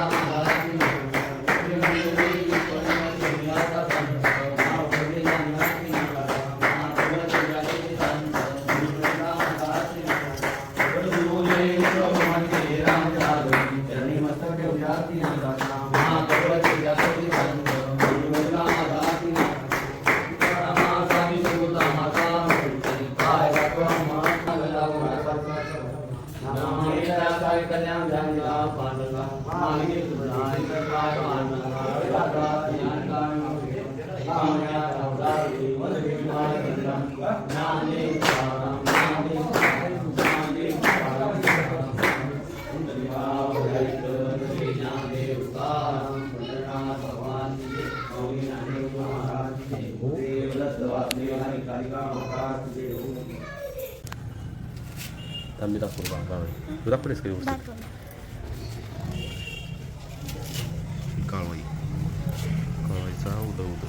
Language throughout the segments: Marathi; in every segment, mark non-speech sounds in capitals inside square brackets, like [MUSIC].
आम्ही दाखवू बा तू दाखवलेस का व्यवस्थित दाखव काळवाई काळवाईचा उद उद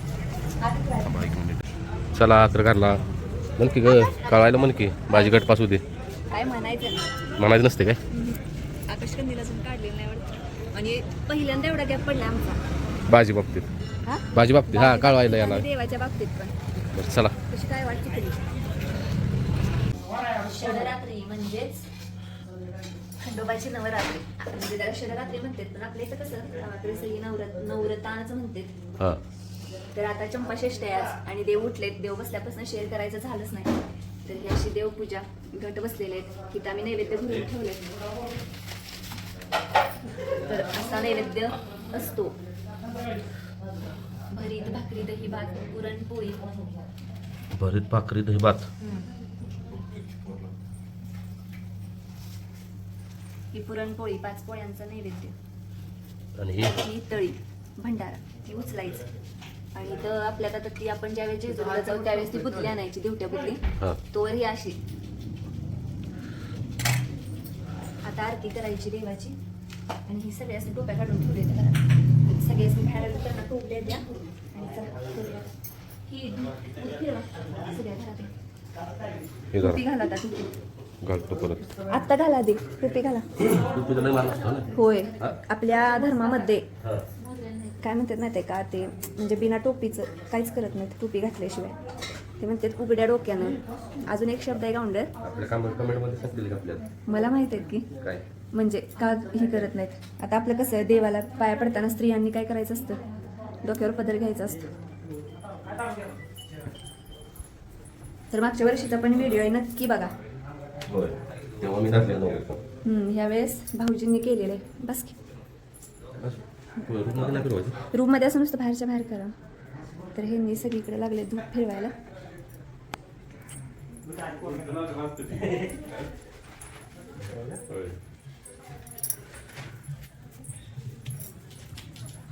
थांबा एक मिनिट चला तर घरला म्हण की ग काळायला म्हण की माझी गट पासू दे काय म्हणायचं? म्हणायचं नसते काय? आकाश कंदील अजून काढलेलं नाही वाटतं. आणि पहिल्यांदा एवढा गॅप पडला आमचा. बाजी बाबतीत हा? बाजी बाबतीत हा काळवायला येणार. देवाच्या बाबतीत पण. बरं चला. कशी काय वाटते तरी? शररात्री म्हणजेच खंडोबाची नवरात्री. म्हणजे त्याला शररात्री म्हणतात पण आपल्या इथं कसं गावाकडे सगळी नवरत नवरतानाच म्हणतात. तर आता चंपाषष्ठी आहे आज आणि देव उठलेत. देव बसल्यापासून शेअर करायचं झालंच नाही. तर ही अशी देवपूजा घट बसलेले आहेत. की आम्ही नैवेद्य भरून ठेवले तर असा नैवेद्य असतो. भरीत भाकरी दही भात पुरणपोळी. भरीत भाकरी दही भात. ही पुरणपोळी पाच पोळ्यांचा नैवेद्य. आणि ही? ही तळी भंडारा ती उचलायची. आणि तर आपल्यात आता ती आपण ज्यावेळेस जेजुरीला जाऊ त्यावेळेस ती बुदली आणायची दिवट्या बुदली हां. तोवर ही अशी. आता आरती करायची देवाची. आणि ही सगळे असे टोप्या काढून ठेवले घरात सगळे असे बाहेर आले त्यांना टोपल्या द्या. आणि चला करूया. ही फिरवा सगळ्या घरात हे टोपी जरा घाला आता टोपी घालतो परत. आत्ता घाला दे टोपी घाला. होय? आपल्या धर्मामध्ये. हां. काय म्हणतात माहिती आहे का? ते म्हणजे बिना टोपीचं काहीच करत नाहीत टोपी घातल्याशिवाय. ते म्हणतात उघड्या डोक्यानं. अजून एक शब्द आहे आपल्याला? मला माहीत आहेत की. काय? म्हणजे का हे करत नाहीत? आता आपलं कसं आहे देवाला पाया पडताना स्त्रियांनी काय करायचं असतं? डोक्यावर पदर घ्यायचा असतो. तर मागच्या वर्षीचा पण व्हिडिओ आहे नक्की बघा. होय. तेव्हा मी घातलेलं नव्हतं हम्म, ह्यावेळेस भाऊजींनी केलेलं आहे. बस की. रूममध्ये नाही फिरवायचं? रूममध्ये असं नुसतं बाहेरच्या बाहेर करा. तर हे मी सगळीकडे लागले धूप फिरवायला.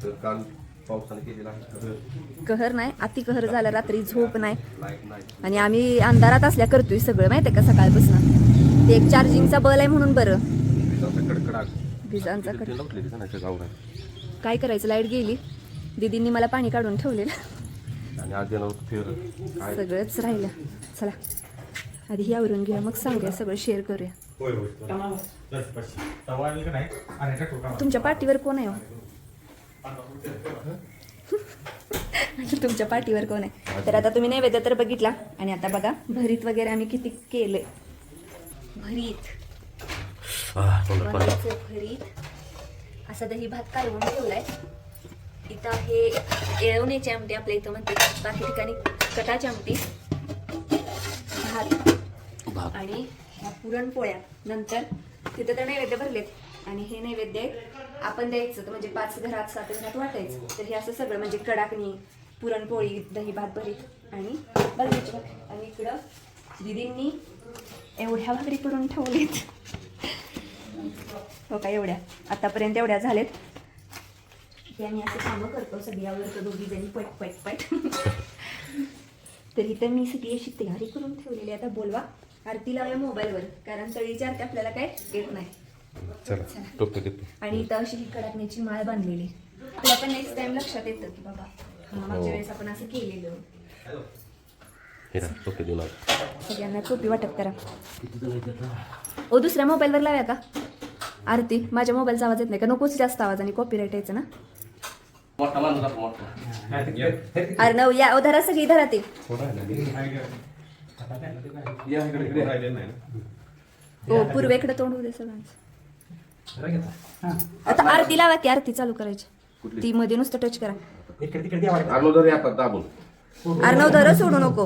तर काल पावसाने केलेला आहे. कहर नाही अति कहर झाला रात्री झोप नाही लाइट नाही. आणि आम्ही अंधारात असल्या करतोय सगळं माहितीये का? सकाळपासून. ते एक चार्जिंगचा बल आहे म्हणून बरं. विजांचा काय करायचं? लाइट गेली. दिदींनी मला पाणी काढून ठेवलेलं. सगळंच राहिलं. चला. आधी ही आवरून घेऊया. मग सांगूया. सगळं शेअर करूया. तुमच्या पाठीवर कोण आहे हो? [LAUGHS] तुमच्या पाठीवर कोण आहे? तर आता तुम्ही नैवेद्य तर बघितला. आणि आता बघा भरीत वगैरे आम्ही किती केलंय. भरीत. भरीत. असा दही भात कालवून ठेवलाय. इथं आहे येळवण्याची आमटी आपल्या इथं म्हणते. बाकी ठिकाणी कटाची आमटी. भात. आणि ह्या पुरणपोळ्या. नंतर तिथं तर नैवेद्य भरलेत. आणि हे नैवेद्य आपण द्यायचं तर म्हणजे पाच घरात सात घरात वाटायचं. तर हे असं सगळं म्हणजे कडाकणी पुरणपोळी दही भात भरीत आणि भाकरी. आणि इकडं दिदींनी एवढ्या भाकरी करून ठेवलेत. हो का एवढ्या. आतापर्यंत एवढ्या झालेत. आम्ही असं कामं करतो सगळी आवडतो दोघी जणी पट पट पट. तर इथं मी सगळी अशी तयारी करून ठेवलेली आहे. आता बोलवा. आरती लावूया मोबाईलवर. कारण तळीची आरती आपल्याला काय येत नाही. आणि इथं अशी ही कडाकण्याची माळ बांधलेली. आपल्या पण नेक्स्ट टाइम लक्षात येतं की बाबा मागच्या हो. वेळेस आपण असं केलेलं. टोके देऊन आलो. सगळ्यांना टोपी वाटप करा ओ दुसऱ्या मोबाईलवर लाव्या का आरती माझ्या मोबाईलचा आवाज येत नाही का नकोच जास्त आवाज आणि कॉपीराईट यायचं ना मोठा माणूस आपण मोठा अरे नव या ओ धरा सगळी धरा ते या इकडे इकडे राहिले नाही ना ओ पूर्वेकडे तोंड होऊ दे सगळ्यांचं आता आरती लावा की आरती चालू करायची ती मध्ये नुसतं टच करा दाबून अर्णव धर सोडू नको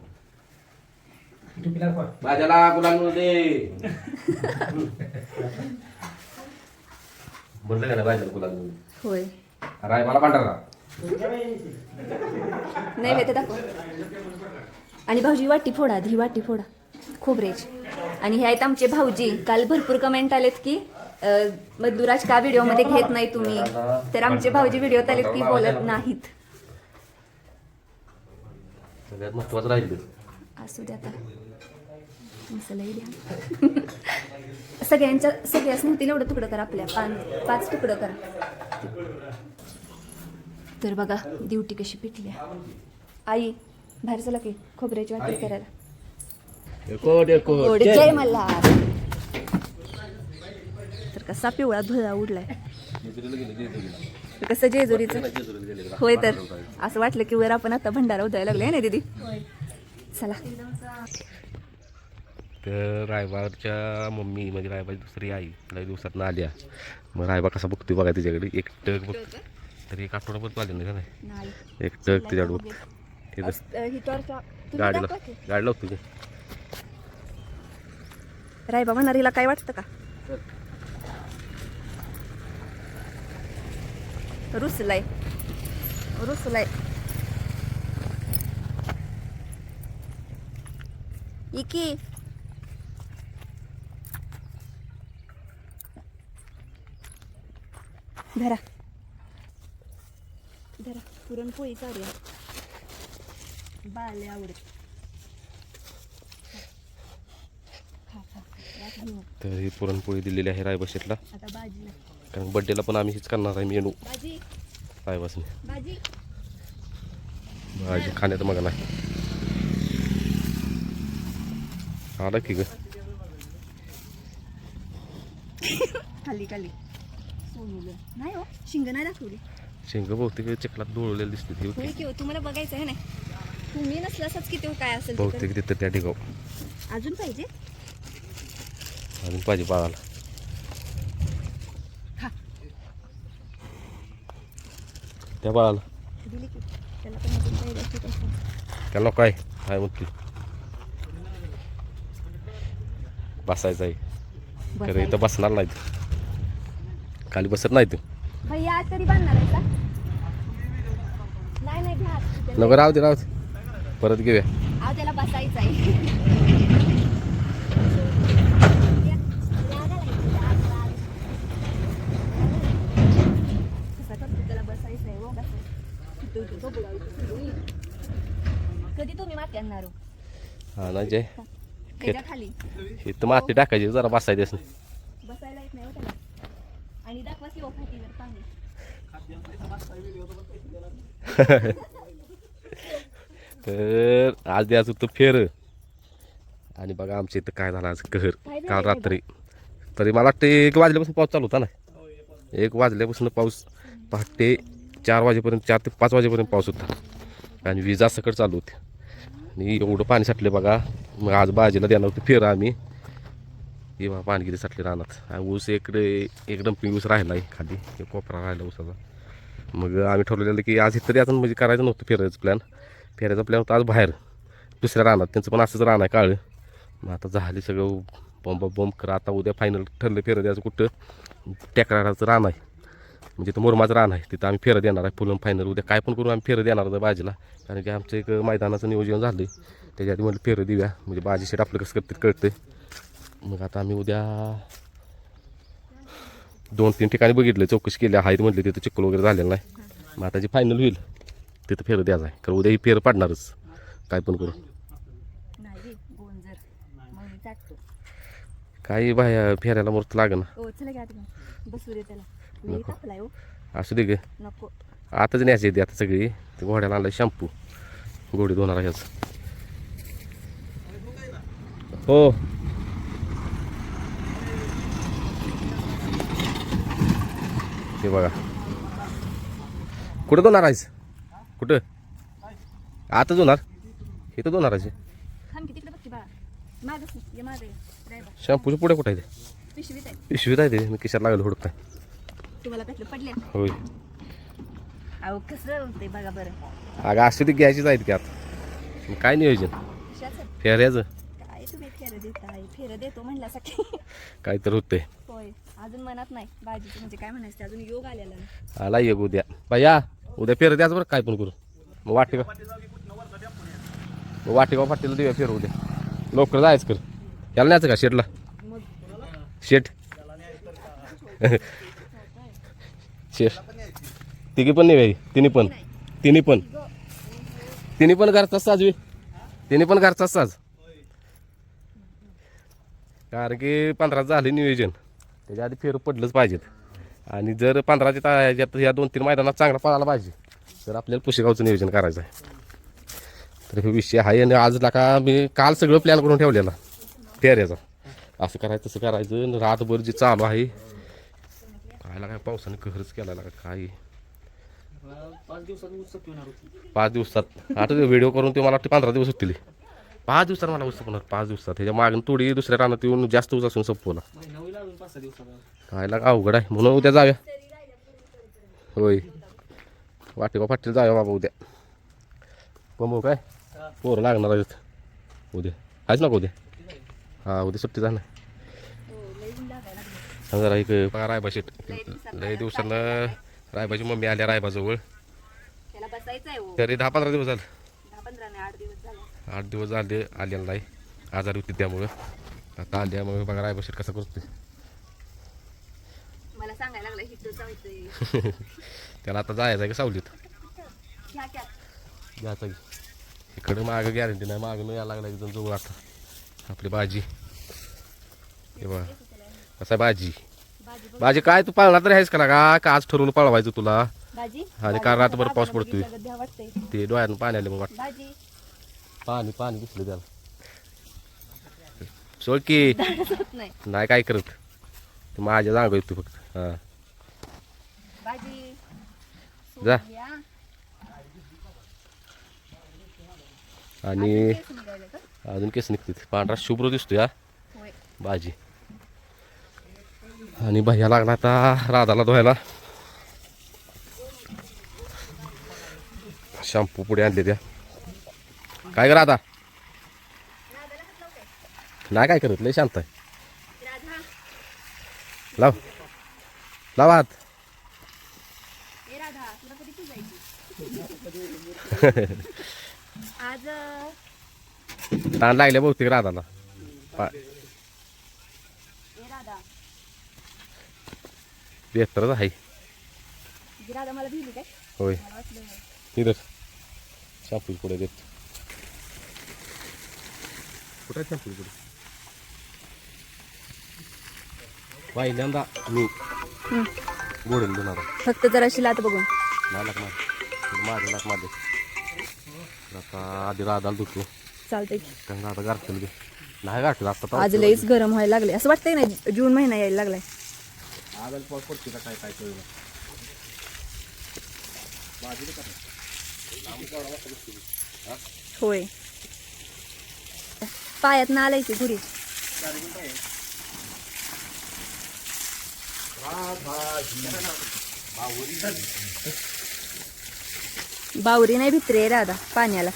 दे. का ना भाज्याला? होय. राय मला पांढरा नाही दाखव. आणि भाऊजी वाटी फोडा ही वाटी फोडा. खोबरेची आणि हे आहेत आमचे भाऊजी. काल भरपूर कमेंट आलेत की मधुराज का व्हिडिओमध्ये घेत नाही तुम्ही? तर आमचे भाऊजी व्हिडिओत आलेत की बोलत नाहीत. सगळ्यात महत्वाचं राहिलं. असू द्या आता. मसालाही द्या सगळ्यांच्या सगळ्याच नव्हतील एवढं तुकडं करा आपल्या. पाच पाच तुकडं करा. तर बघा ड्युटी कशी पिटल्या आई बाहेर चला की खोबऱ्याची वाटी करायला. जय मल्हार. तर कसा पिवळा धुळा उडलाय. कसं जेजुरीचं. होय तर. असं वाटलं की वर आपण आता भंडारा उदायला लागलोय ना दीदी? चला. तर रायबाच्या मम्मी म्हणजे रायबाची दुसरी आई लई दिवसात आल्या. मग रायबा कसा बघतोय बघा तिच्याकडे. एक टक बघ. तरी एक आठवडाभर आले नाही का नाही? नाही. एक टक तिच्याकडे बघ. तिथं. गाडी लावतो की. रायबा म्हणणार हिला काय वाटतं का? रुसलाय. रुसलाय. इकी. धरा. धरा. पुरणपोळी चालू बाले आवडत. तर ही पुरणपोळी दिलेली आहे रायबाशीतला आता बाजीला कारण बड्डेला पण आम्ही हीच करणार आहे मेनू. बाजी रायबासने. बाजी भाजी खाण्याचं मग नाही. आलं की ग. खाली. शिंग नाही दाखवली. शेंग बहुतेक चिखलात डोळलेली दिसते ती होय की हो तुम्हाला बघायचं आहे नाही तुम्ही नसलासच किती हो काय असेल ते बहुतेक तिथं त्या ठिकाव तर. अजून पाहिजे? अजून पाहिजे बाळाला. खा. त्या बाळाला. दिली की. त्याला पण अजून पाहिजे असते तसं. त्याला नको काय? काय म्हणते? बसायचं आहे. खरं इथं बसणार नाही तू. खाली बसत नाही तू तरी बांधणार आहे का? नाही नाही घ्या. नको राहू दे राहू दे. परत घेऊया. अहो त्याला बसायचं आहे. हो. कधी तुम्ही माती आणणार हो? हा ना जय. खाली. इथं माती टाकायची जरा बसायची असं बसायला येत नाही हो त्याला आणि दाखवा की हो फाटीवर पाणी [LAUGHS] तर आज द्यायचं होतं फेर. आणि बघा आमच्या इथं काय झालं आज कहर. काल रात्री. तरी मला वाटतं एक वाजल्यापासून पाऊस चालू होता ना. एक वाजल्यापासून पाऊस पहाटे चार वाजेपर्यंत चार ते पाच वाजेपर्यंत पाऊस होता. आणि विजा सकट चालू होती आणि एवढं पाणी साठले बघा. मग आज बाजीला देणार होतं फेर आम्ही. हे पाणी किती साठले रानात. आणि ऊस इकडे एक डम्पिंग ऊस राहिला आहे खाली कोपरा राहिला ऊसाचा. मग आम्ही ठरवलेलं की आज इथं याचं म्हणजे करायचं नव्हतं फेरायचं प्लॅन फेरायचा प्लॅन होता आज बाहेर. दुसऱ्या रानात. त्यांचं पण असंच रान आहे काळं. मग आता झाली सगळं बॉम्ब बॉम्ब करा. आता उद्या फायनल ठरलं फेरं द्यायचं कुठं. टेकराचं रान आहे. म्हणजे तो मुरमाचं रान आहे. तिथं आम्ही फेरं देणार आहे फुलं फायनल उद्या काय पण करून आम्ही फेरं देणार होतं बाजीला. कारण की आमचं एक मैदानाचं नियोजन झालं त्याच्या आधी म्हटलं फेरं देऊया. म्हणजे बाजी शेट आपलं कसं करते कळतं मग आता आम्ही उद्या दोन तीन ठिकाणी बघितलं चौकशी केली आहेत म्हटले तिथं चिखल वगैरे झालेलं नाही. मग आता जी फायनल होईल तिथं फेरं द्यायचं आहे. कारण उद्या ही फेरं पाडणारच. काय पण करून काही बाया फेऱ्याला मूर्त लागेल हो असू दे गे. आताच न्यायची येते आता सगळी. ते घोड्याला आणलं शॅम्पू. गोडी दोन ह्याच हो. हे बघा. कुठं दोणार आहेस कुठं? आता आहे बाळा. मागच ये मागे रायबा शॅम्पूच्या पुढे कुठं आहे ते? पिशवीत आहे. आहे ते. मी किशात लागलं हुडक काय तुम्हाला भेटलं पडले होय. होते अगं असू ते घ्यायचीच आहेत की आता. काय नियोजन? फेऱ्याचं? काय तर होय अजून मनात नाही भाजीचं म्हणजे काय म्हणायचं ते अजून योग आलेला नाही. आला एक उद्या. बाया उद्या फेर द्याच बरं काय पण करू. मग वाटेगाव मग वाटेगाव पाटील देऊया फेर उद्या. लवकर जायचं कर याला न्यायचं का शेटला? शेट? [LAUGHS] शेट. तिघी पण नाही भाई तिन्ही पण. तिन्ही पण. तिन्ही पण घरचाच साजवी तिन्ही पण घरचाच साज. कारण की पंधरा झाले नियोजन. त्याच्या आधी फेर पडलंच पाहिजेत. आणि जर पंधराच्या ता- या दोन तीन मैदानात चांगला पळाला पाहिजे तर आपल्याला पुशेगावचं नियोजन करायचं आहे तर हे विषय आहे आणि आज का मी काल सगळं प्लॅन करून ठेवलेला फेऱ्याचा. असं करायचं तसं करायचं आणि रातभर जे चालू आहे कायला काय पावसाने कहरच केला लागा काय? पाच दिवसात पाच दिवसात. आता व्हिडिओ करून ते मला वाटते पंधरा दिवस होतील पाच दिवसात मला उत्सव होणार पाच दिवसात. ह्याच्या मागून थोडी दुसऱ्या रानात येऊन जास्त ऊस असून संपवला. खायला अवघड आहे. म्हणून उद्या जाऊया होय. वाटेगाव फाटील जाऊया बाबा उद्या. कमवू काय? पोरं लागणार आहेत. उद्या. आहेच नको उद्या? हा उद्या सुट्टी जाणार. सांग जरा एक रायबा शेट लय दिवसानं रायबाची मम्मी आल्या रायबाजवळ हो. तरी दहा पंधरा दिवस झाले. आठ दिवस झाले. आठ दिवस झाले आलेला नाही. आजारी होती त्यामुळं. आता आल्यामुळे बघा रायबा शेट कसं करतोय. मला सांगायला लागलं हिथं जायचंय [LAUGHS] त्याला आता जायचं का सावलीत? घ्या की इकडं मागं गॅरंटी नाही मागं न यायला लागला एकदम जवळ आता. आपली भाजी. हे बघा. कसं भाजी? भाजी काय तू पाळणार तरी आहेस का लागा का आज ठरवून पाळवायचं तुला? आणि काल रात्रभर पाऊस पडतोय. ते डोळ्यानं पाणी आले मग वाट भाजी. पाणी पाणी दिसलं त्याला. सोड की. नाही. नाही काय करत. माझ्या जागा तू फक्त. हां. भाजी. जा. आणि का? अजून केस निघते पांढरा शुभ्र दिसतोय हा. होय. भाजी. आणि भैया लागला आता राधाला धुवायला. शॅम्पू पुढे आणले त्या. काय कर राधा? नाही काय करत? लय शांत आहे. राधा. लाव. लाव हात [LAUGHS] आज ताण लागले बहुतेक राधाला. बेहतरच आहे. होय. इथं शॅम्पू पुढे देत. कुठे पुढे? पहिल्यांदा मी. गोडून देणार फक्त जराशी लात बघून. आता आधी राधाला धुतो. चालतंय की. कारण आता गारठेल घे नाही गारठेल आता आज लईच गरम व्हायला लागले असं वाटतंय ना जून महिना यायला लागलाय. आजारी पाऊस पडते का काय काय कळलं? होय. पायात ना आलायची घुरी बावरी नाही भित्रे राधा पाण्याला.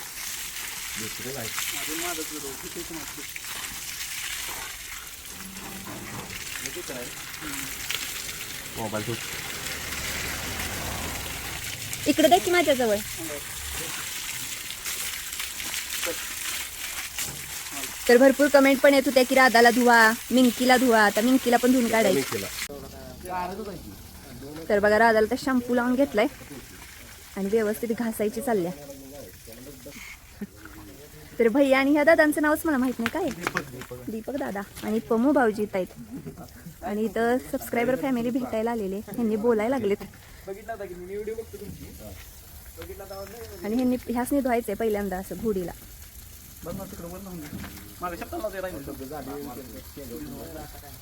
इकडे द्या की माझ्याजवळ. तर भरपूर कमेंट पण येत होत्या की राधाला धुवा मिंकीला धुवा आता मिंकीला पण धुवून काढायची. तर बघा राधाला तर शॅम्पू लावून घेतलाय. आणि व्यवस्थित घासायची चालल्या. तर भैया आणि ह्या दादांचं नावच मला माहीत नाही काय? दीपक दादा आणि पमू भाऊजी ताईत आहेत. आणि इथं सबस्क्रायबर फॅमिली भेटायला आलेले. ह्यांनी बोलायला लागलेत. आणि ह्यांनी ह्यासनी धुवायचंय पहिल्यांदा असं घोडीला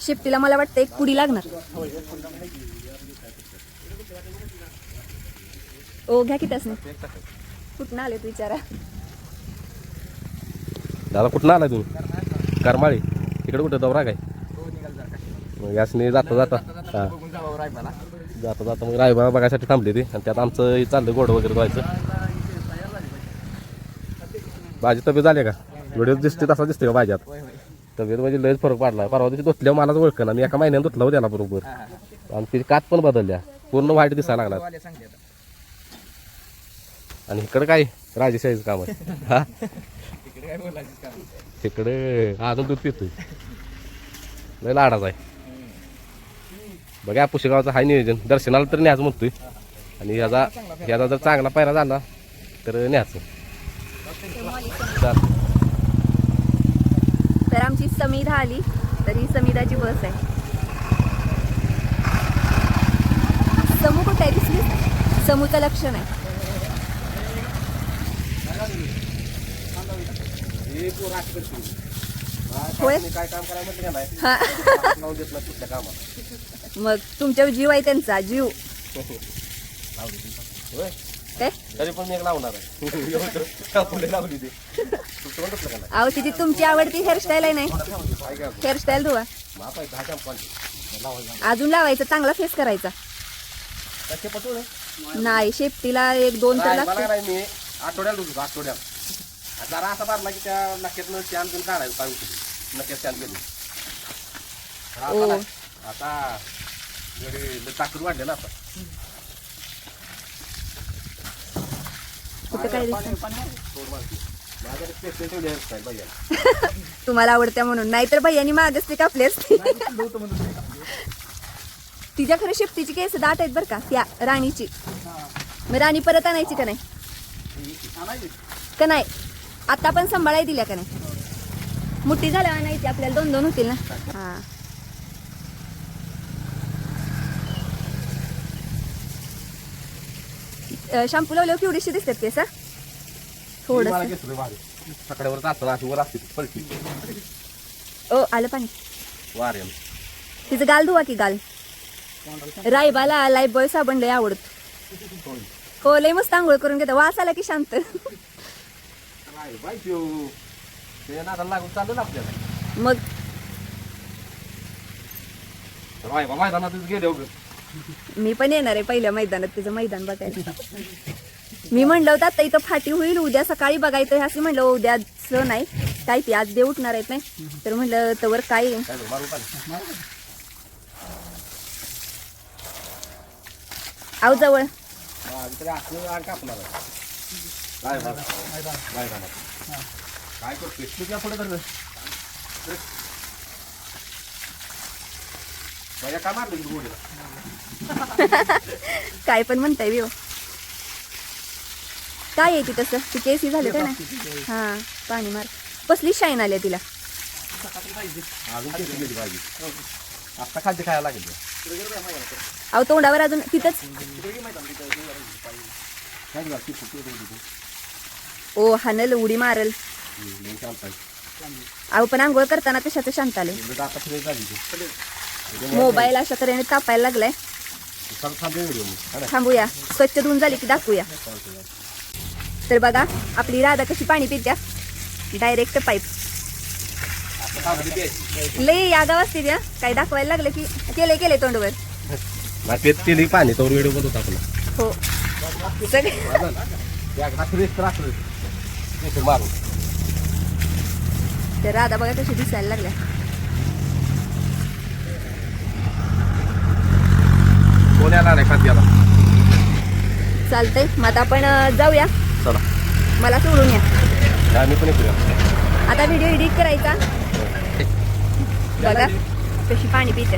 शिफ्टीला मला वाटतं एक पुडी लागणार. ओ घ्या की त्यासनी. कुठनं आलेत विचारा. दादा कुठं आलाय तुम्ही करमाळी. इकडे कुठं? दौरा काय? मग यासने जाता जाता. हा. जाता जाता मग रायबा बघायसाठी थांबले ते. आणि त्यात आमचं हे चाललं गोड वगैरे व्हायचं भाजी तब्येत झाली का? व्हिडिओ दिसते तसा दिसते का भाज्यात तब्येत म्हणजे लयच फरक पडला परवा दिवशी धुतल्या मलाच ओळखं मी एका महिन्यात धुतला त्याला बरोबर. आणि तिची कात पण बदलल्या. पूर्ण व्हाईट दिसायला लागला आणि इकडं काय? राजेशाहीचं काम आहे. [LAUGHS] हा? तिकडे अजून दूध पितोय. लय लाडाच आहे. बघा पुशेगावचं हाय नियोजन. दर्शनाला तर न्यायचं म्हणतोय. आणि ह्याचा ह्याचा जर चांगला पायरा झाला तर तर आमची समिधा आली तर ही समिधाची बस आहे. समू कुठे आहे दिसली समूचं होय? का नाही हा. कामात मग तुमच्यावर जीव आहे त्यांचा जीव. होय? काय तरी पण मी एक लावणार आहे. एवढं लावली ते. तुमचं म्हणत का नाही? अहो तिची तुमची आवडती हेअरस्टाईल आहे नाही हेअरस्टाईल धुवा. माप आहे दहा कॉन्टी अजून लावायचं चांगला फेस करायचा. नाही शेपटीला एक दोन तर नाही, लागते मला नाही मी आठवड्याला जरा असा की त्या चॅन पण चॅन ओ. आता नाही. आता घरी लय ताकद वाढले ना आता. कुठं काय दिसतं? [LAUGHS] तुम्हाला आवडत्या म्हणून. नाहीतर भैयानी मागच ते कापले असते. [LAUGHS] तिच्या खरं शिफ्टीची केस दाट आहेत बरं का त्या राणीची. मग राणी परत आणायची का नाही? का नाही? आता पण सांभाळाय दिल्या का नाही? मोठी झाल्या आणायची आपल्याला दोन दोन होतील ना? हा. शॅम्पू लावल्यावर केवढीशी दिसतात केस सकाळवर अशी वर असते पलटी. ओ आलं पाणी. वार तिचं गाल धुवा की गाल. रायबाला लाईफ बॉय साबण लय आवडत. हो लय मस्त आंघोळ करून घेतो. वास आला की शांत. मग? गेले मी पण येणार आहे पहिल्या मैदानात तिचं मैदान बघायला. मी म्हणलं होतं आता इथं फाटी होईल उद्या सकाळी बघायचं असं म्हणलं उद्याच नाही काय ती आज दे उठणार आहेत नाही तर म्हणलं तवर काय आव जवळ. काय [LAUGHS] काय तू मारलं की गोडीला पण म्हणताय विव काय आहे ती तसं? ती केसी झाले का नाही? हा पाणी मार. कसली शाईन आली तिला? अजून किती गेली भाजी आता खाद्य खायला लागेल. अहो तोंडावर अजून तिथंच. काय झालं? ती फुटली होती. ती. ओ हानल उडी मारल. हम्म. अहो पण आंघोळ करताना तशाचं शांत आले आता झाली ती. मोबाईल अशा तऱ्हेने तापायला लागलाय? थांबूया. स्वच्छ धुवून झाली की दाखवूया. तर बघा आपली राधा कशी पाणी पित्या डायरेक्ट पाईप. लय यागाव असते त्या. काय दाखवायला लागलं की केले केले तोंडवर. पाणी तो व्हिडिओ बनवत आपला हो. सगळे तर राधा बघा कशी दिसायला लागल्या. कोण्याला नाही खाद्याला चालतंय. मग आता आपण अं, जाऊया. चला. मला सोडून या. आम्ही पण येतो आता व्हिडिओ एडिट करायचा. बघा. कशी पाणी पिते.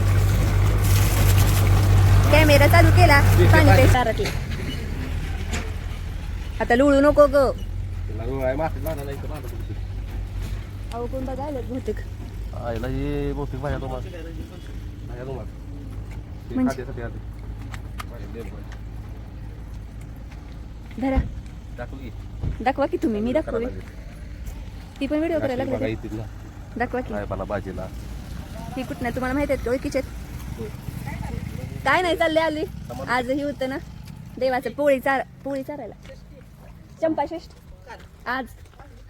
कॅमेरा चालू केला. पाणी पे सारखी आता लुळू नको ग. अहो कोण बघायला बहुतेक आईला बहुतेक माझ्या तुम्हाला. माझ्या तुम्हाला. ते म्हणजे? आले. धरा. दाखव की. दाखवा की तुम्ही मी दाखवे. ती पण व्हिडिओ करायला लागले. दाखवा की. साहेबाला भाजीला ही कुठनं? तुम्हाला माहीत आहेत का? ओळखीचे काय नाही चालले आली. आजही होतं ना. देवाचं पोळी चार पोळी चारायला. चंपाषष्ठ आज.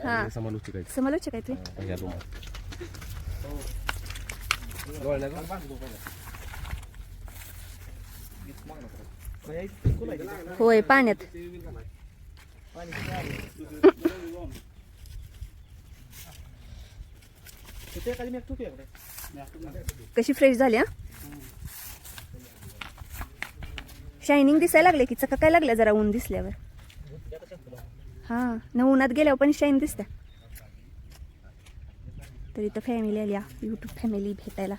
हा. समालोचक. समालोचक आहे तुम्ही? होय पाण्यात. कशी फ्रेश झाली हा? शायनिंग दिसायला लागले की चका काय लागल्या जरा ऊन दिसल्यावर. हा न उन्हात गेल्यावर पण शाईन दिसत्या. तर इथं फॅमिली आली युट्यूब फॅमिली भेटायला.